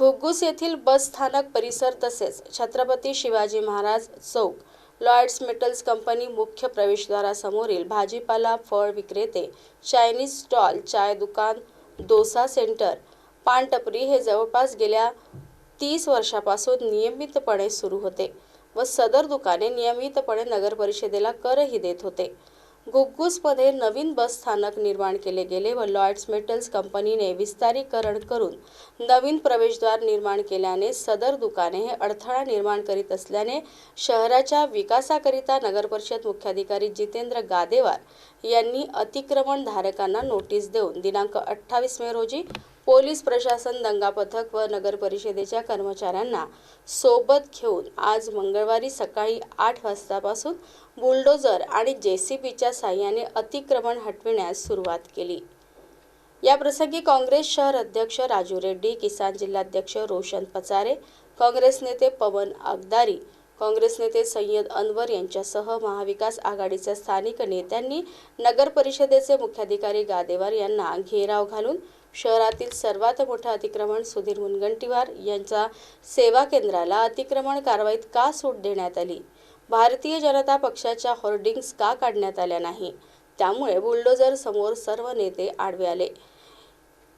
घुग्गुस येथील बस स्थानक परिसर तसेच Chhatrapati Shivaji Maharaj Chowk Lloyds Metals company मुख्य प्रवेशद्वारासमोरील भाजीपाला फळ विक्रेते चायनीज स्टॉल चाय दुकान डोसा सेंटर पानटपरी हे जवळपास गेल्या तीस वर्षापासून नियमितपणे सुरू होते व सदर दुकाने नियमितपणे नगरपरिषदेला करही देत होते. गुग्गूसमध्ये नवीन बस स्थानक निर्माण केले गेले व लॉयड्स मेटल्स कंपनीने विस्तारीकरण करून नवीन प्रवेशद्वार निर्माण केल्याने सदर दुकाने हे अडथळा निर्माण करीत असल्याने शहराच्या विकासाकरिता नगरपरिषद मुख्याधिकारी जितेंद्र गादेवार यांनी अतिक्रमणधारकांना नोटीस देऊन दिनांक अठ्ठावीस मे रोजी पोलीस प्रशासन दंगा पथक व नगर परिषदेच्या कर्मचाऱ्यांना सोबत घेऊन आज मंगळवारी सकाळी आठ वाजतापासून बुलडोजर आणि जेसीबीच्या साह्याने अतिक्रमण हटविण्यास सुरुवात केली. या प्रसंगी काँग्रेस शहर अध्यक्ष राजू रेड्डी किसान जिल्हाध्यक्ष रोशन पचारे काँग्रेस नेते पवन अगदारी काँग्रेस नेते सय्यद अनवर यांच्यासह महाविकास आघाडीच्या स्थानिक नेत्यांनी नगर परिषदेचे मुख्याधिकारी गादेवार यांना घेराव घालून शहरातील सर्वात मोठं अतिक्रमण सुधीर मुनगंटीवार यांचा सेवा केंद्राला अतिक्रमण कारवाईत का सूट देण्यात आली? भारतीय जनता पक्षाच्या होर्डिंग्स का काढण्यात आल्या नाही? त्यामुळे बुलडोजर समोर सर्व नेते आडवे आले.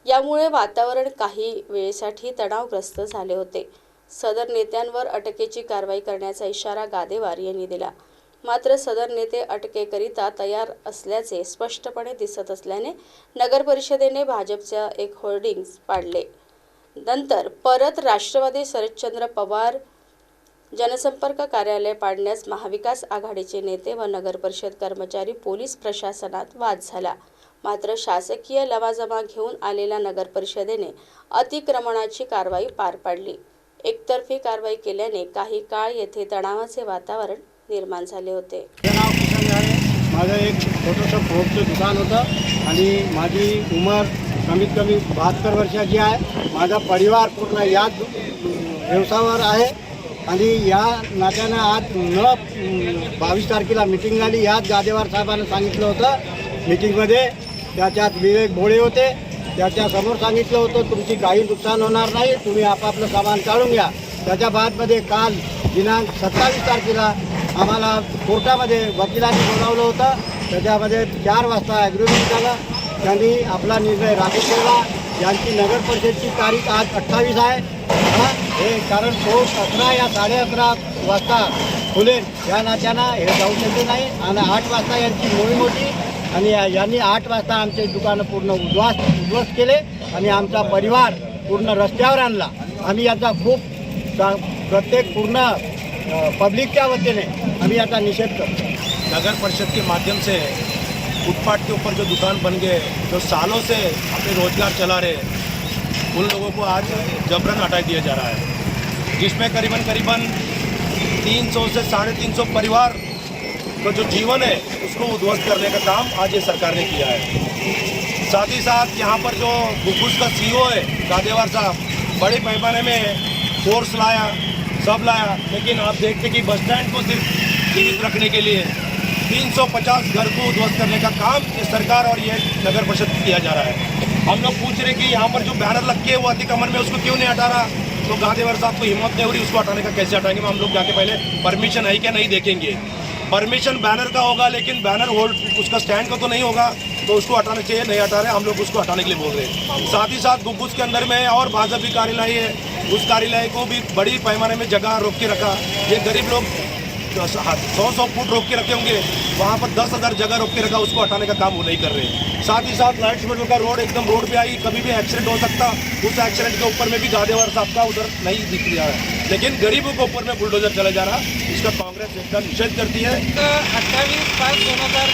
यामुळे वातावरण काही वेळेसाठी तणावग्रस्त झाले होते. सदर नेत्यांवर अटकेची कारवाई करण्याचा इशारा गादेवार यांनी दिला. मात्र सदर नेते अटकेकरिता तयार असल्याचे स्पष्टपणे दिसत असल्याने नगर परिषदेने भाजपच्या एक होर्डिंग पाडले. नंतर परत राष्ट्रवादी शरदचंद्र पवार जनसंपर्क कार्यालय पाडण्यास महाविकास आघाडीचे नेते व नगर परिषद कर्मचारी पोलीस प्रशासनात वाद झाला. मात्र शासकीय लवाजमा घेऊन आलेल्या नगर परिषदेने अतिक्रमणाची कारवाई पार पाडली. एकतर्फी कारवाई केल्याने काही काळ येथे तणावाचे वातावरण निर्माण झाले होते. माझं नाव किसन आहे माझं एक छोटंसं फ्रूटचं दुकान होतं. आणि माझी उमर कमीत कमी बहात्तर वर्षाची आहे. माझा परिवार पूर्ण याच व्यवसायावर आहे. आणि या नात्यानं आज न बावीस तारखेला मिटिंग झाली. याच जादेवार साहेबांना सांगितलं होतं. मिटिंगमध्ये त्याच्यात विवेक भोळे होते. त्याच्यासमोर सांगितलं होतं तुमची काही नुकसान होणार नाही. तुम्ही आपापलं सामान काढून घ्या. त्याच्या बादमध्ये काल दिनांक सत्तावीस तारखेला आम्हाला कोर्टामध्ये वकिलांनी बोलावलं होतं. त्याच्यामध्ये चार वाजता ॲग्रीमेंट झालं. त्यांनी आपला निर्णय राखी केला यांची नगर परिषदची तारीख आज अठ्ठावीस आहे. हे कारण कोर्ट अकरा या साडे अकरा वाजता खुलेल. या नात्यानं हे जाऊ शकले नाही. आणि आठ वाजता यांची मोहीम होती. आणि यांनी आठ वाजता आमचे दुकानं पूर्ण उद्ध्वस्त उद्ध्वस्त केले. आणि आमचा परिवार पूर्ण रस्त्यावर आणला. आम्ही याचा खूप प्रत्येक पूर्ण पब्लिकच्या वतीने आम्ही याचा निषेध करतो नगर परिषद के माध्यम से फुटपाथ के ऊपर जो दुकान बन गए, जो सालों से अपने रोज़गार चला रहे, उन लोगों को आज जबरन हटा दिया जा रहा है। जिसमें करीबन करीबन 300 से साढ़े तीन सौ परिवार का जो जीवन है, उसको उद्ध्वस्त करने का काम आज ये सरकार ने किया है। साथ ही साथ यहाँ पर जो गुगुस का सीईओ है गादेवार साहब, बड़े पैमाने में फोर्स लाया सब लाया, लेकिन आप देखते कि बस स्टैंड को सिर्फ़ जीवित रखने के लिए 350 घर को उद्ध्वस्त करने का काम ये सरकार और ये नगर परिषद किया जा रहा है। हम लोग पूछ रहे कि यहाँ पर जो बैनर लग के वो अतिक्रमण में उसको क्यों नहीं हटा रहा तो गांधीवर साहब को हिम्मत नहीं हो रही उसको हटाने का कैसे हटाएँगे? हम लोग जाके पहले परमिशन है क्या नहीं देखेंगे। परमिशन बैनर का होगा, लेकिन बैनर होल्ड उसका स्टैंड का तो नहीं होगा तो उसको हटाना चाहिए, नहीं हटा रहे, हम लोग उसको हटाने के लिए बोल रहे हैं। साथ ही साथ गुग्गुस के अंदर में और भाजपी कार्यालय है उस कार्यालय को भी बड़ी पैमाने में जगह रोक के रखा। ये गरीब लोग सौ सौ फुट रोक के रखे होंगे। वहाँ पर दस हज़ार जगह रोक के रखा, उसको हटाने का काम वो नहीं कर रहे। साथ ही साथ लाइट मेटल का रोड एकदम रोड पे आई, कभी भी एक्सीडेंट हो सकता। उस एक्सीडेंट के ऊपर में भी गादेवार साहब का उधर नहीं दिख रहा है। लेकिन गरीबों के ऊपर में बुलडोजर चला जा रहा। इसका कांग्रेस एकदम निषेध करती है। अठ्ठावीस पाच दोन हज़ार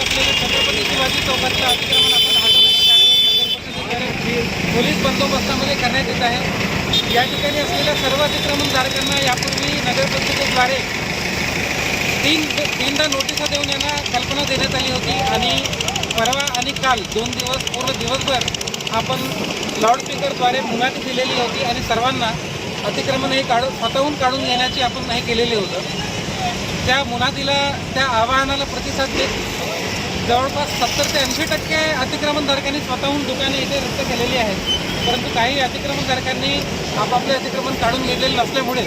असलेलं छत्रपती शिवाजी चौकातलं अतिक्रमण पोलीस बंदोबस्तामध्ये करण्यात येत आहे या ठिकाणी असलेल्या सर्व अतिक्रमणधारकांना यापूर्वी नगरपरिषदेद्वारे तीन तीनदा नोटिसा देऊन यांना कल्पना देण्यात आली होती आणि परवा आणि काल दोन दिवस पूर्ण दिवसभर आपण लाऊडस्पीकरद्वारे मुलाखत दिलेली होती आणि सर्वांना अतिक्रमण हे काढून स्वतःहून काढून घेण्याची आपण हे केलेले होतं. त्या मुनादीला त्या आवाहनाला प्रतिसाद देत जवळपास सत्तर ते ऐंशी टक्के अतिक्रमणधारकांनी स्वतःहून दुकाने इथे रद्द केलेली आहेत. परंतु काही अतिक्रमणधारकांनी आपापले अतिक्रमण काढून घेतलेले नसल्यामुळे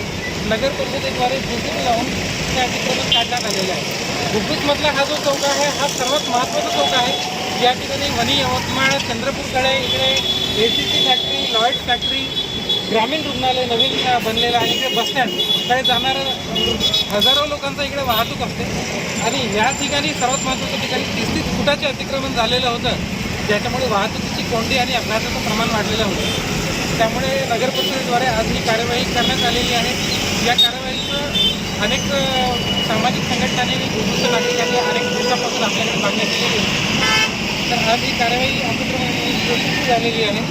नगर परिषदेद्वारे जी लावून ते अतिक्रमण काढण्यात आलेले आहे गुब्बीजमधला हा जो चौक आहे हा सर्वात महत्त्वाचा चौक आहे. या ठिकाणी वणी यवतमाळ चंद्रपूरकडे इकडे A C C factory Lloyd factory ग्रामीण रुग्णालय नवीन बनलेलं आहे. इकडे बसस्टँडकडे जाणारं हजारो लोकांचा इकडे वाहतूक असते. आणि या ठिकाणी सर्वात महत्त्वाच्या ठिकाणी तीस तीस फुटाचे अतिक्रमण झालेलं होतं. ज्याच्यामुळे वाहतुकीची कोंडी आणि अपघाताचं प्रमाण वाढलेलं होतं. त्यामुळे नगर परिषदेद्वारे आज ही कार्यवाही करण्यात आलेली आहे. या कार्यवाहीचं अनेक सामाजिक संघटनांनी विशिष्ट नागरिकांनी अनेक दिवसापासून आपल्याकडे मागणी केलेली आहे तर आज ही कार्यवाही अतिक्रमण झालेली आहे.